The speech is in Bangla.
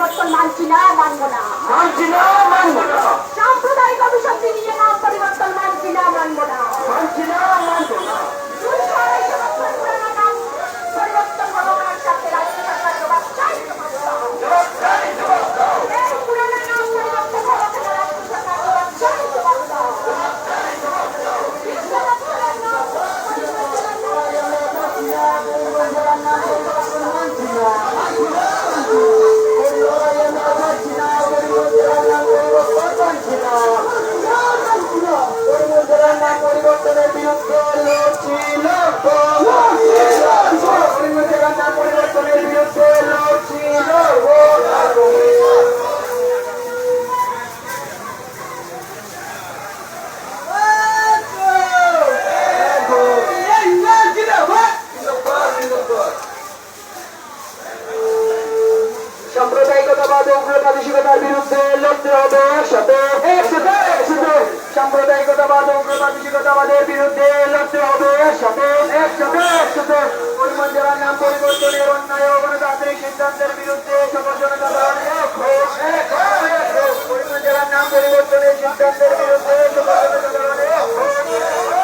পরিবর্তন মানছি না মানবো না। মানছি না? হবে উগ্রপ্রাদেশিকতার বিরুদ্ধে লড়তে হবে একসাথে একসাথে একসাথে। সাম্প্রদায়িকতাবাদ উগ্রপ্রাদেশিকতাবাদের বিরুদ্ধে লড়তে হবে একসাথে একসাথে একসাথে। হনুমান জেলার নাম পরিবর্তনের অন্যায় অগণতান্ত্রিক সিদ্ধান্তের বিরুদ্ধে সকল জনসাধারণ হনুমান জেলার নাম পরিবর্তনের সিদ্ধান্তের বিরুদ্ধে সকল জনসাধারণ